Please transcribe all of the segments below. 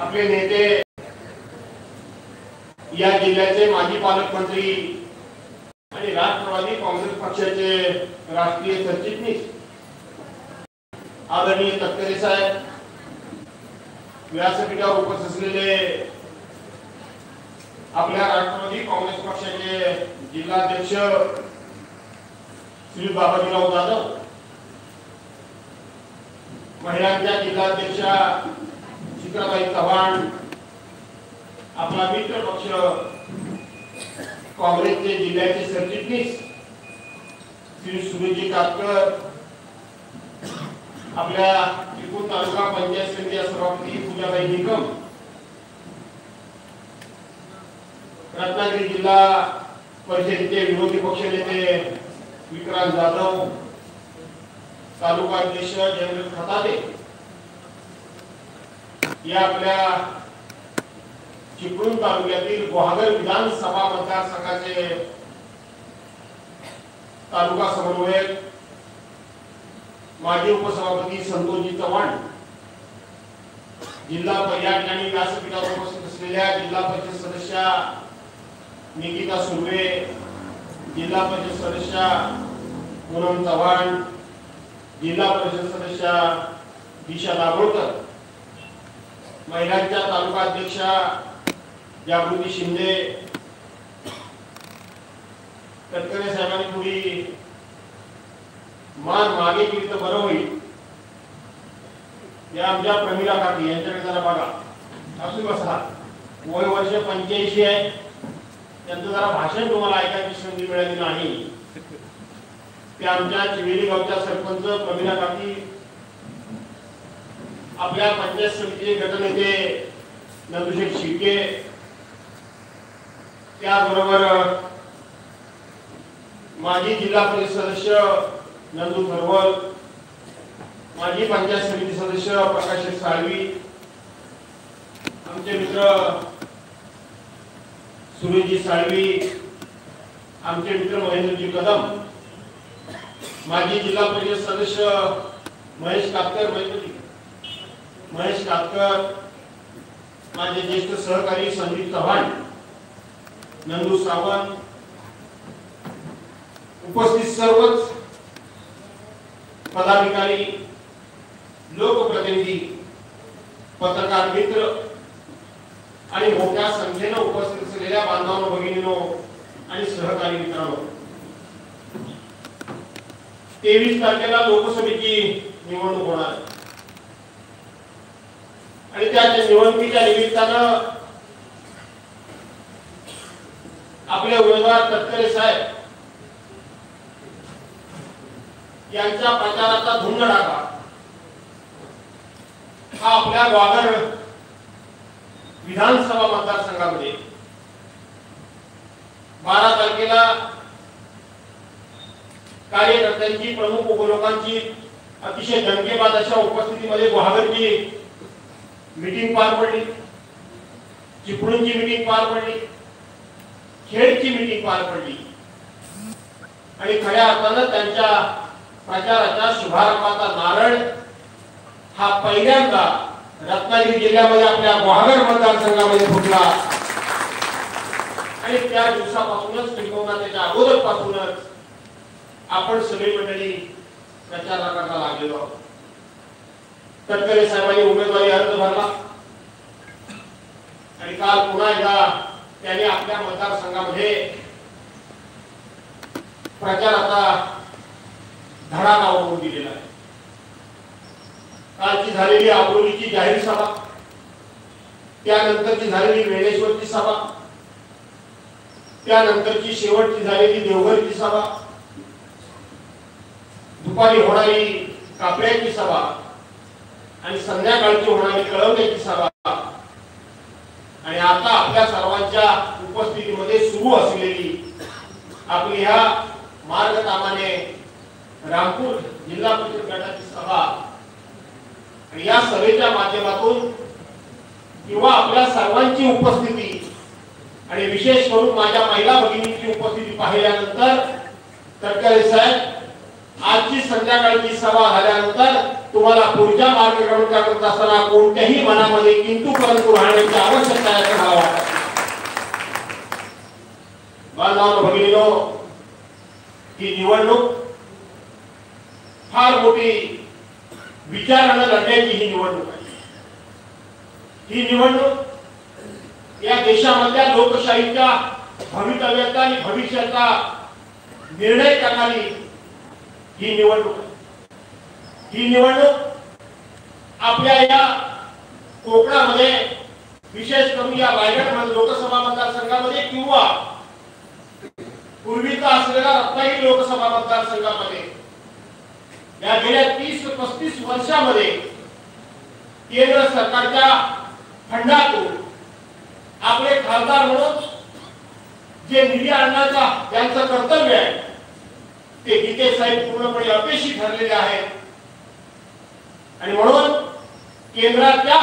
आपले नेते या जिल्ह्याचे माजी पालकमंत्री आणि राष्ट्रवादी काँग्रेस पक्षाचे राष्ट्रीय सरचिटणीस आदरणीय तटकरे साहेब व्यासपीठावर उपस्थित असलेले आपल्या राष्ट्रवादी काँग्रेस पक्षाचे जिल्हाध्यक्ष श्री बाबाजीराव जाधव महिलांच्या जिल्हाध्यक्षा चित्राबाई चव्हाण आपला मित्र पक्ष काँग्रेसचे जिल्ह्याचे सरचिटणीस श्री सुरेशजी काटकर आपल्या चिपळूण तालुका पंचायत समिती सभापती पूजाबाई निकम रत्नागिरी जिल्हा परिषदेचे विरोधी पक्षनेते विक्रांत जाधव तालुका अध्यक्ष जयंत खताते या आपल्या चिपळूण तालुक्यातील गुहागर विधानसभा मतदारसंघाचे तालुका समन्वयक माजी उपसभापती संतोषजी चव्हाण जिल्हा पर्यटन आणि व्यासपीठावर उपस्थित असलेल्या जिल्हा परिषद सदस्या निकिता सुर्वे जिल्हा परिषद सदस्या पूनम चव्हाण जिल्हा परिषद सदस्या दिशा दाभोळकर महिलांच्या तालुका अध्यक्षा जागृती शिंदे तटकरे साहेबांनी थोडी मान मागे केली तर बरं होईल. या आमच्या प्रमिला काकी यांच्याकडे जरा बघा. असू बसा. वय वर्ष पंच्याऐंशी आहे. त्यांचं जरा भाषण तुम्हाला ऐकायची संधी मिळाली नाही. ते आमच्या चिवेली गावच्या सरपंच प्रमिला काकी आपल्या पंचायत समितीचे गटनेते नंदुशेठ शिर्के त्याचबरोबर माजी जिल्हा परिषद सदस्य नंदू थरवल माजी पंचायत समिती सदस्य प्रकाश साळवी आमचे मित्र सुरेशजी साळवी आमचे मित्र महेंद्रजी कदम माजी जिल्हा परिषद सदस्य महेश कापकर महेंद्रजी महेश कातकर माझे ज्येष्ठ सहकारी संदीप चव्हाण नंदू सावंत उपस्थित सर्वच पदाधिकारी लोकप्रतिनिधी पत्रकार मित्र आणि मोठ्या संख्येनं उपस्थित असलेल्या बांधवांनो भगिनीनो आणि सहकारी मित्रांनो तेवीस तारखेला लोकसभेची निवडणूक होणार आहे. आणि त्या निवडणुकीच्या निमित्तानं आपले उमेदवार तटकरे साहेब यांच्या प्रचाराचा धुंद टाका हा आपल्या ग्वागर विधानसभा मतदारसंघामध्ये बारा तारखेला कार्यकर्त्यांची प्रमुख उपलोकांची अतिशय दणकेबाज अशा उपस्थितीमध्ये ग्वागरची मीटिंग पार पडली. चिपळूणची मीटिंग पार पडली. खेडची मीटिंग पार पडली. आणि खऱ्या अर्थानं त्यांच्या प्रचाराच्या शुभारंभाचा नारळ हा पहिल्यांदा रत्नागिरी जिल्ह्यामध्ये आपल्या गुहागर मतदारसंघामध्ये फुटला. आणि त्या दिवसापासूनच किंवा त्याच्या अगोदरपासूनच आपण सगळी मंडळी प्रचाराकरता लागलेलो आहोत. तटकरे साहेबांनी उमेदवारी अर्ज भरला. आणि काल पुन्हा एकदा त्यांनी आपल्या मतदारसंघामध्ये प्रचाराचा धडा उडवून दिलेला आहे. कालची झालेली आबोलीची जाहीर सभा त्यानंतरची झालेली वेणेश्वरची सभा त्यानंतरची शेवटची झालेली देवघरची सभा दुपारी होणारी कापड्याची सभा आणि संध्याकाळची होणारी कळवण्याची सभा. आणि आता आपल्या सर्वांच्या उपस्थितीमध्ये सुरू असलेली आपली ह्या मार्गकामाने रामपूर जिल्हा परिषद गटाची सभा. आणि या सभेच्या माध्यमातून किंवा आपल्या सर्वांची उपस्थिती आणि विशेष करून माझ्या महिला भगिनींची उपस्थिती पाहिल्यानंतर तरकारी साहेब आजची संध्याकाळची सभा झाल्यानंतर तुम्हाला पुढच्या मार्गक्रमण करत असताना कोणत्याही मनामध्ये किंतु परंतु राहण्याची आवश्यकता आहे असं मला वाटत. बांधवांनो भगिनीनो ही निवडणूक फार मोठी विचारानं लढण्याची ही निवडणूक आहे. ही निवडणूक या देशामधल्या लोकशाहीच्या भवितव्याचा आणि भविष्याचा निर्णय करणारी ही निवडणूक. ही निवडणूक आपल्या या कोकणामध्ये विशेष करून या रायगड लोकसभा मतदारसंघामध्ये किंवा पूर्वीचा असलेला रत्नागिरी लोकसभा मतदारसंघामध्ये या गेल्या तीस पस्तीस वर्षामध्ये केंद्र सरकारच्या फंडातून आपले खासदार म्हणून जे निधी आणण्याचा त्यांचं कर्तव्य आहे ते गीते साहेब पूर्णपणे अपयशी ठरलेले आहेत. आणि म्हणून केंद्राच्या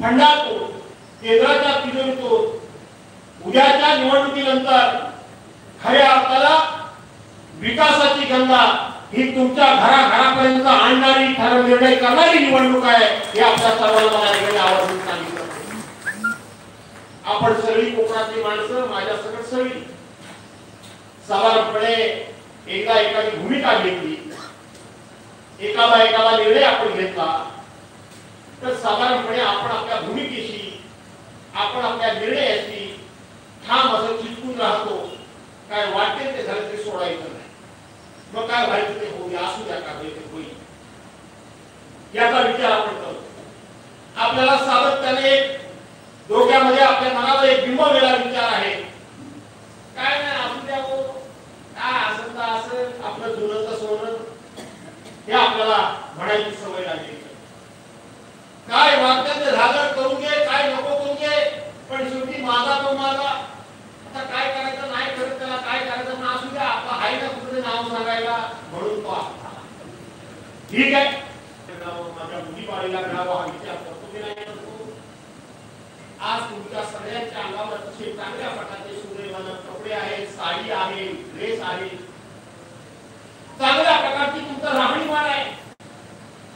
फंडातून केंद्राच्या तिजोरीतून उद्याच्या निवडणुकीनंतर खऱ्या अर्थाला विकासाची गंगा ही तुमच्या घराघरापर्यंत आणणारी ठरव निर्णय करणारी निवडणूक आहे हे आपल्या सर्वांना मला यावेळी आवर्जून सांगितलं. आपण सगळी कोकणातली माणसं माझ्या सगळं सगळी. साधारणपणे एका एकाची भूमिका घेतली एकाला एकाला निर्णय आपण घेतला तर साधारणपणे आपण आपल्या भूमिकेशी आपण आपल्या निर्णयाशी ठाम असं चिटकून राहतो. काय वाटेल ते झालं ते सोडायचं नाही. मग काय व्हायचं ते होईल असू द्या का ते होईल. याचा विचार आपण करतो आपल्याला सातत्याने एक डोक्यामध्ये आपल्या मनाला एक बिंबवलेला विचार आहे काय नाही असू द्या हो काय असं तर असं आपलं जुनं तर सोनं हे आपल्याला म्हणायची सवय लागली. काय वागतं ते झालं करून घे काय नको करून घे पण शेवटी माझा तो माझा. आता काय करायचं नाही करत त्याला काय करायचं ना असू द्या आपला आहे ना कुठे नाव सांगायला म्हणून तो ठीक आहे? माझ्या मुली बाळीला मिळावा हा विचार करतो की नाही करतो आज तुमच्या सगळ्यांच्या अंगावर अतिशय चांगल्या प्रकारचे सुदैवान कपडे आहेत साडी आहे ड्रेस आहे. चांगल्या प्रकारची तुमचं राहणीमान आहे.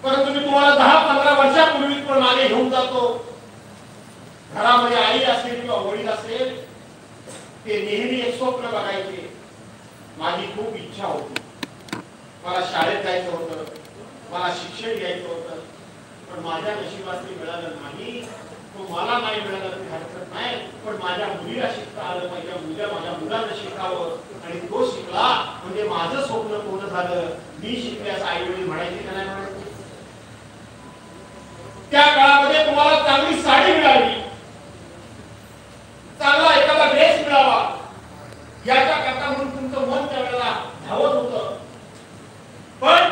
परंतु मी तुम्हाला दहा पंधरा वर्षापूर्वी पण मागे घेऊन जातो. घरामध्ये आई असेल किंवा वडील असेल ते नेहमी एक स्वप्न बघायचे. माझी खूप इच्छा होती. मला शाळेत जायचं होतं. मला शिक्षण घ्यायचं होतं. पण माझ्या नशिबात मिळालं नाही. तो मला नाही मिळालं. नाही पण माझ्या मुलीला शिकता आलं माझ्या मुलीला माझ्या मुलांना शिकावं. आणि तो शिकला म्हणजे माझं स्वप्न पूर्ण झालं. मी शिकल्यास आई वडील म्हणायची का नाही म्हणायचे? त्या काळामध्ये तुम्हाला चांगली साडी मिळाली. चांगला एखादा ड्रेस मिळावा. याच्या करता म्हणून तुमचं मन त्यावेळेला धावत होत. पण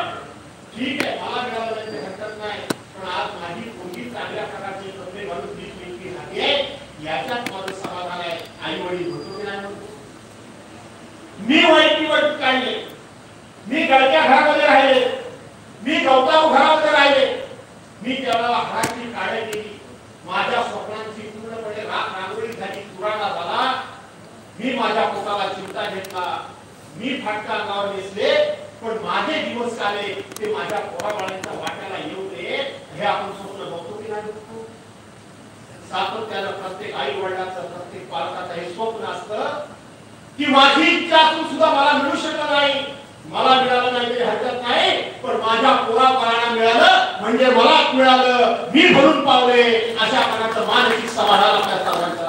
ठीक आहे मला मिळालं नाही ते हरकत नाही पण आज माझी मुलगी चांगल्या प्रकारचे कपडे घालून नीट नेटकी राहते याच्यात माझं समाधान आहे आई वडील म्हणतो की नाही म्हणतो मी वाईट वाईट काढले मी गळत्या घरामध्ये राहिले. मी गौताव घरामध्ये राहिले. मी त्याला घराची काळे केली. माझ्या स्वप्नांची पूर्णपणे राख रांगोळी झाली. चुराडा झाला. मी माझ्या पोटाला चिंता घेतला. मी फाटका अंगावर नेसले. पण माझे दिवस आले ते माझ्या पोराबाळांच्या वाट्याला येऊ नये हे आपण स्वप्न बघतो की नाही बघतो? सातत्यानं प्रत्येक आई वडिलांचं प्रत्येक पालकाचं हे स्वप्न असतं. की माझी इच्छा असून सुद्धा मला मिळू शकत नाही. मला मिळालं नाही तरी हरकत नाही पण माझ्या पोराबाळांना मिळालं म्हणजे मला मिळालं. मी भरून पावले अशा प्रकारचं मानसिक समाधान आपल्या सर्वांचं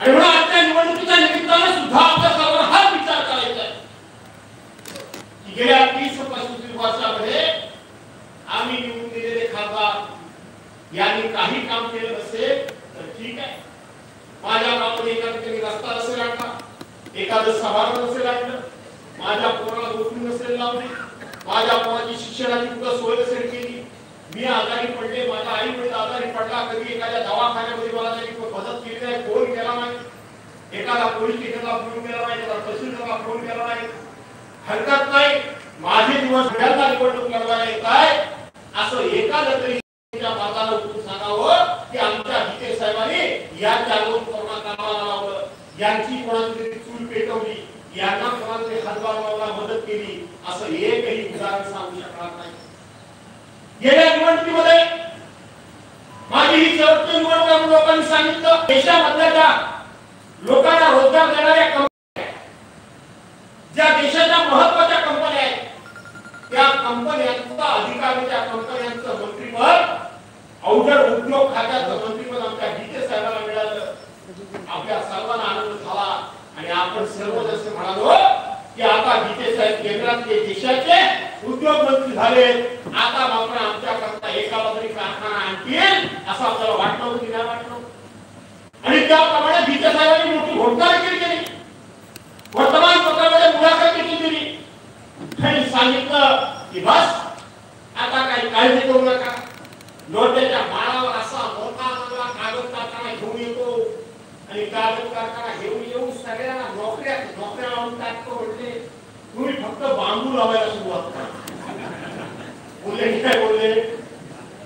आणि म्हणून आजच्या निवडणुकीच्या निमित्तानं सुद्धा आपल्या सर्वांना हाच विचार करायचा आहे. की गेल्या तीस पस्तीस वर्षामध्ये आम्ही निवडून दिलेले खासदार यांनी काही काम केलं नसेल तर ठीक आहे. माझ्या बाबतीत एका असेल रस्ता आणला एखादं सभागृह नसेल आणलं माझ्या पोराला नोकरी नसेल लावली माझ्या पोराची शिक्षणाची कुठं सोय नसेल केली? मी आजारी पडले माझ्या आई वडील आजारी पडला कधी एखाद्या दवाखान्यामध्ये मला त्यांनी मदत केली नाही फोन केला नाही? एखादा पोलीस स्टेशनला फोन केला नाही एखादा तहसीलदारला फोन केला नाही हरकत नाही. माझे दिवस घड्याला निवडणूक लढवायला येत आहे असं एखादं तरी त्या उठून सांगावं की आमच्या गीते साहेबांनी या जागरूक कोरोना कामाला लावलं. यांची कोणाची तरी चूल पेटवली यांना कोणातरी हातभार लावला मदत केली असं एकही उदाहरण सांगू शकणार नाही. गेल्या निवडणुकीमध्ये माझी ही शेवटची निवडणूक म्हणून लोकांनी सांगितलं देशामधल्या ज्या लोकांना रोजगार देणाऱ्या कंपन्या ज्या देशाच्या महत्त्वाच्या कंपन्या आहेत त्या कंपन्यांचा अधिकारी त्या कंपन्यांचं मंत्रीपद अवघड उद्योग खात्याचं मंत्रीपद आमच्या डीके साहेबांना मिळालं. आपल्या सर्वांना आनंद झाला. आणि आपण सर्व जसे म्हणालो की आता गीते साहेब केंद्रातले देशाचे उद्योग मंत्री झाले. आता मात्र आमच्याकरता एकाला तरी कारखाना आणतील असं आपल्याला वाटलं की नाही वाटलं? आणि त्याप्रमाणे गीते साहेबांनी मोठी घोषणा देखील केली. वर्तमानपत्रामध्ये मुलाखत देखील दिली. आणि सांगितलं की बस आता काही काळजी करू नका. लोट्याच्या माळावर असा मोठा चांगला कागद कारखाना घेऊन येतो आणि कागद कारखाना घेऊन येऊन सगळ्यांना नोकऱ्या नोकऱ्या लावून टाकतो म्हणजे तुम्ही फक्त बांबू लावायला सुरुवात करा. बोलले काय बोलले?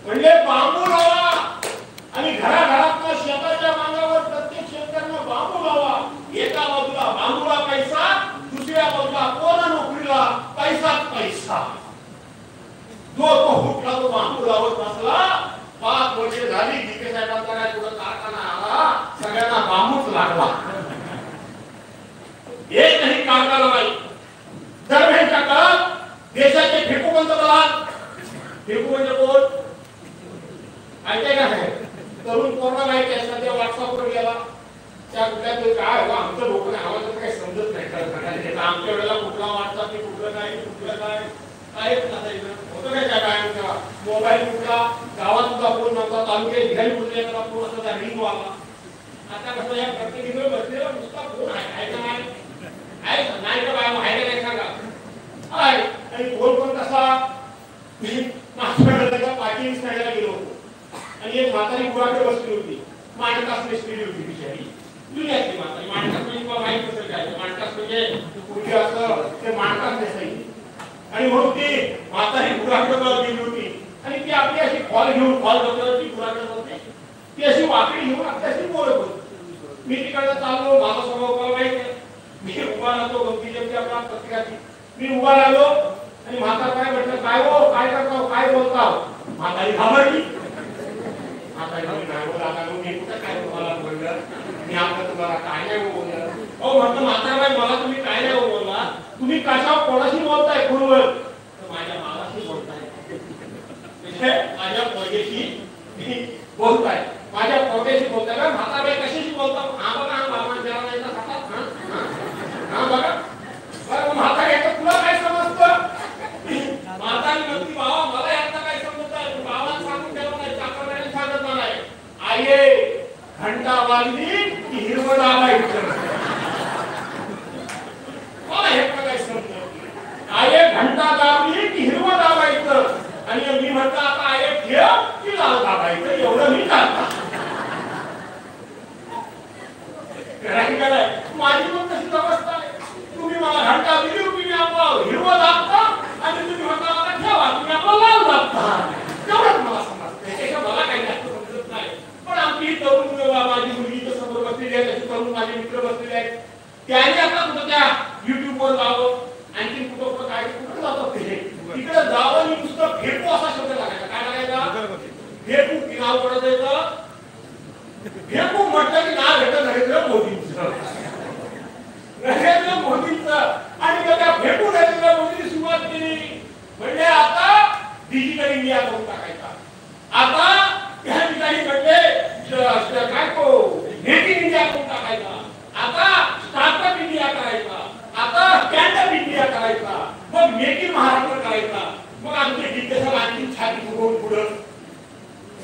म्हणजे बांबू लावा आणि घराघरात शेताच्या मागावर प्रत्येक शेतकऱ्यांना बांबू लावा एका बाजूला बांबूला पैसा दुसऱ्या बाजूला कोणा नोकरीला पैसाच पैसा जो तो हुकला तो बांबू लावत बसला पाच वर्षे झाली जिथे साहेबांचा काय पुढे कारखाना आला सगळ्यांना बांबूच लागला एकही कागदाला नाही दरम्यानच्या काळात देशाचे फेकू पंतप्रधान फेकू म्हणजे कोण ऐकते का साहेब तरुण कोरोना माहिती आहे सध्या व्हॉट्सअपवर गेला त्या कुठल्या तरी काय हो आमचं लोक आवाज काही समजत नाही खरं सांगायचं तर आमच्या वेळेला कुठला व्हॉट्सअप कुठलं काय कुठलं काय काहीच नसायचं होतं काय त्या काय तेव्हा मोबाईल कुठला गावात सुद्धा फोन नव्हता तालुक्यात निघाली कुठल्या एखादा फोन असा रिंग आला आता कसं या प्रत्येकीकडे बसलेला नुसता फोन आहे का नाही? आहे का? नाही का बाय आहे का नाही सांगा. आहे आणि फोन पण कसा? मी वेळेला पाठी स्टँडला गेलो होतो. आणि एक म्हातारी गुळाकडे बसली होती. मांडकास नेसलेली होती बिचारी. दुनियातली म्हातारी. मांडकास म्हणजे तुम्हाला माहीत असेल काय? ते मांडकास म्हणजे पूर्वी असं? ते मांडकास नेसायची आणि म्हणून ती म्हातारी गुराकडे गेली होती. आणि ती आपली अशी कॉल घेऊन कॉल बसल्यावर ती गुराकडे बसते ती अशी वाकडी घेऊन आपली अशी बोलत होती. मी तिकडे चाललो माझा स्वभाव मला माहीत आहे मी उभा राहतो गमती जमती पत्रिकाची मी उभा राहिलो आणि म्हातार काय म्हटलं काय हो? काय करतो हो? काय बोलता हो? म्हातारी घाबरली. म्हातारी नाही हो दादा मी कुठं काय तुम्हाला बोललं? मी आता तुम्हाला काय नाही बोलणार बोललं? हो म्हटलं म्हातारबाई मला तुम्ही काय नाही हो बोलला? तुम्ही कशावर कोणाशी बोलताय फोनवर? तर माझ्या मालाशी म्हणजे माझ्या पोरगेशी बोलताय. माझ्या पोरगेशी बोलताय का म्हातारबाई कशाशी बोलता हा बघा हा बाबा जरा नाही तर हातात, हा? हा? हा बघा बरं म्हातारी आता तुला काय समजतं म्हातारी म्हणती बाबा मला यातलं काय समजत आहे बाबांना सांगून ठेवा नाही चाकरमान्याला सांगत नाही आये घंटा वाजली की हिरवं दाबायचं मला हे पण काय समजत आये घंटा दाबली की हिरवं दाबायचं आणि मी म्हटलं आता आये ठेव की लाल दाबायचं एवढं मी करता करायचं काय? माझी पण तशीच अवस्था आहे तुम्ही मला घंटा दिली होती मी आपला हिरवा दाबता आणि तुम्ही म्हणता मला ठेवा तुम्ही आपला लाल दाबता तेवढंच मला समजतं त्याच्या मला काही जास्त समजत नाही पण आमची ही तरुण मुलं, माझी मुलगी इथं समोर बसलेली आहे त्याचे तरुण माझे मित्र बसलेले आहेत त्यांनी आता कुठं त्या युट्यूबवर जावं आणखी कुठं कुठं काय कुठं जातात ते तिकडे जावं आणि नुसतं फेकू असा शब्द लागायचा काय लागायचा फेकू की नाव पडत यायचं फेकू म्हटलं की नाव घेतं नरेंद्र मोदींचं नरेंद्र मोदींचं आणि मग त्या फेकू नरेंद्र मोदींनी सुरुवात केली म्हणजे आता डिजिटल इंडिया करून टाकायचा आता त्या ठिकाणी म्हणजे ज- ज- काय तो मेक इन इंडिया करून टाकायचा आता स्टार्टअप इंडिया करायचा आता स्टँडअप इंडिया करायचा मग मेक इन महाराष्ट्र करायचा मग आमचे दिग्दर्शक आणखी छाती फुगवून पुढं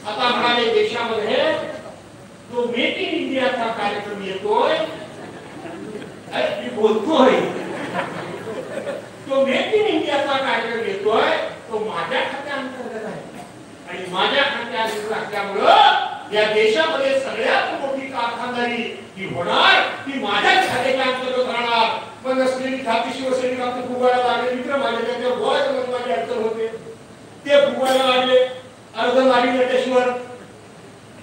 आता म्हणाले देशामध्ये जो मेक इन इंडियाचा कार्यक्रम येतोय अरे मी बोलतोय तो मेक इन इंडियाचा कार्यक्रम येतोय तो माझ्या खात्याअंतर्गत आहे आणि माझ्या खात्याअंतर्गत टाकल्यामुळं या देशामध्ये सगळ्यात मोठी कारखानदारी ही होणार ती माझ्याच खात्याच्या अंतर्गत राहणार. पण असलेली खाती शिवसैनिक आमचे फुगायला लागले. मित्र माझे त्यांच्या गोळ्याच्या मध्ये अडचण होते. ते फुगायला लागले. अर्ध नारी नटेश्वर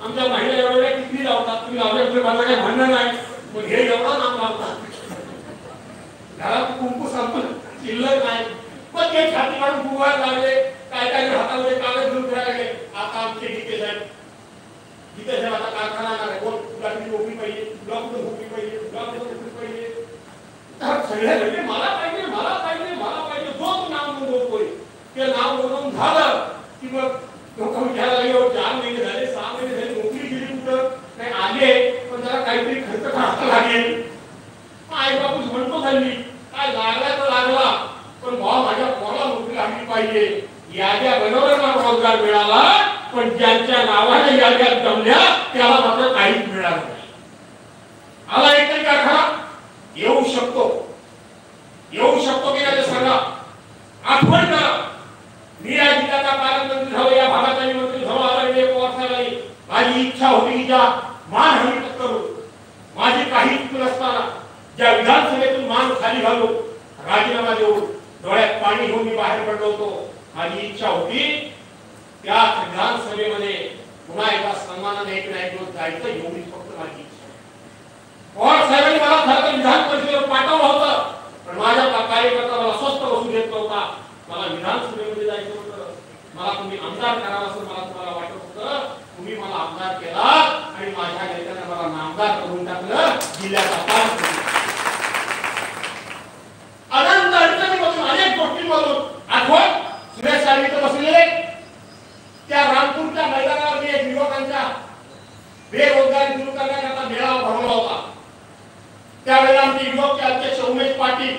आमच्या महिला एवढ्या किती लावतात? तुम्ही लावल्यामुळे मला काही म्हणणं नाही. मग हे एवढा नाम लावतात. घरात कुंकू संपत शिल्लक नाही. पण ते छाती काढून फुगायला लागले. काय काय हातामध्ये कागद घेऊन फिरायला लागले आता आमचे गीते साहेब. गीते साहेब आता कारखाना आणणार आहे कोण? तुला किती नोकरी पाहिजे तुला कुठं नोकरी पाहिजे तुला कुठं नोकरी पाहिजे सगळ्याकडे मला पाहिजे मला पाहिजे मला पाहिजे. जो नाव नोंदवतोय ते नाव नोंदवून झालं की मग लोक विचारायला लागले चार महिने झाले सहा महिने झाले नोकरी गेली कुठं? काही आले पण जरा काहीतरी खर्च करावा लागेल आई बापूस म्हणतो झाली काय लागला तर लागला पण भाऊ माझ्या पोराला नोकरी लागली पाहिजे त्याच्या बनवल्या रोजगार मिळाला पण ज्यांच्या नावाने याद्या जमल्या त्याला मात्र काहीच मिळालं नाही. आला एकतरी कारखाना येऊ शकतो येऊ शकतो की नाही ते सांगा आठवण करा मी या जिल्ह्याचा पालकमंत्री झालो या भागाचा मी मंत्री झालो आदरणीय पवार साहेबांनी माझी इच्छा होती की ज्या मान हमी करू माझी काही चूक नसताना ज्या विधानसभेतून मान खाली घालू राजीनामा देऊन डोळ्यात पाणी घेऊन मी बाहेर पडलो होतो माझी इच्छा होती त्या विधानसभेमध्ये पुन्हा एकदा सन्मानाने एक नाही दिवस जायचं एवढीच फक्त माझी इच्छा आहे. पवार साहेबांनी मला खरं तर विधान परिषदेवर पाठवलं होतं पण माझ्या का- कार्यकर्ता मला स्वस्त बसू देत नव्हता मला विधानसभेमध्ये जायचं होतं. मला तुम्ही आमदार करावा असं मला तुम्हाला वाटत होतं. तुम्ही मला आमदार केला आणि माझ्या नेत्याने मला नामदार करून टाकलं जिल्ह्याचा पाच अनंत अडचणीमधून अनेक गोष्टींमधून आठवण सुरेश साहेब इथं बसलेले त्या रामपूरच्या मैदानावर मी एक युवकांच्या बेरोजगारी दूर करण्याकरता मेळावा भरवला होता. त्यावेळेला आमचे युवक अध्यक्ष उमेश पाटील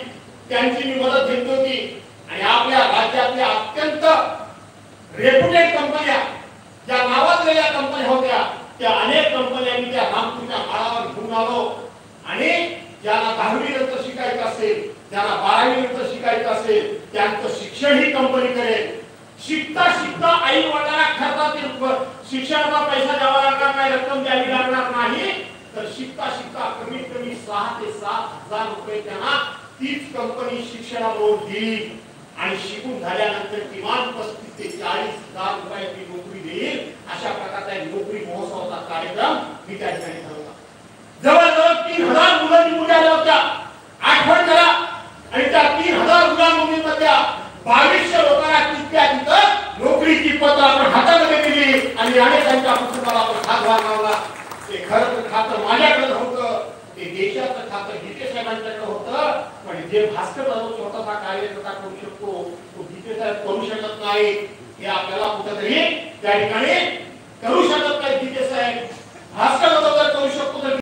त्यांची मी मदत घेतली होती. आणि आपल्या राज्यातल्या अत्यंत रेप्युटेड कंपन्या ज्या नावाजलेल्या कंपन्या होत्या त्या अनेक कंपन्यांनी त्या रामपूरच्या काळावर घेऊन आलो. आणि ज्यांना दहावी नंतर शिकायचं असेल ज्यांना बारावी नंतर शिकायचं असेल त्यांचं शिक्षण ही कंपनी करेल. शिकता शिकता आई वडिलांना खर्चातील शिक्षणाचा पैसा द्यावा लागणार नाही रक्कम द्यावी लागणार नाही. तर शिकता शिकता कमीत कमी सहा ते सात हजार रुपये त्यांना तीच कंपनी शिक्षणाबरोबर लोन देईल आणि शिकून झाल्यानंतर किमान पस्तीस ते चाळीस हजार रुपयाची नोकरी देईल अशा प्रकारचा नोकरी महोत्सवाचा कार्यक्रम मी त्या ठिकाणी ठरवला. जवळजवळ तीन हजार मुलांनी मुली आल्या होत्या. आठवण करा. आणि त्या तीन हजार मुलांमधल्या बावीसशे लोकांना तितक्या तिथं? नोकरीची पत्र आपण हातामध्ये दिली आणि अनेकांच्या कुटुंबाला आपण हातभार लावला. ते खरं तर खातं माझ्याकडे होतं. ते देशाचं खातं गीते साहेबांच्याकडे होतं पण जे भास्कर जाधव स्वतःचा कार्यकर्ता करू शकतो तो गीते साहेब करू शकत नाही. हे आपल्याला कुठेतरी त्या ठिकाणी करू शकत नाही गीते साहेब. भास्कर जाधव जर करू शकतो तर